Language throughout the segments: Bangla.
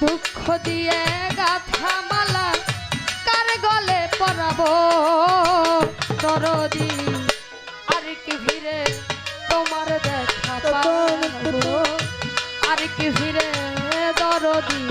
দুঃখ দিয়ে গাথা মালা কার গলে পরাবো? দরদি আর কি ভিড়ে তোমার দেখা পাবো? আর কি ভিড়ে দরদি?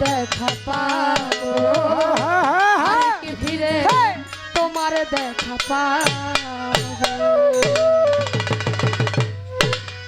দেখা পাবো। হ্যাঁ, হ্যাঁ, হ্যাঁ, ফিরে তোমার দেখা পাবো।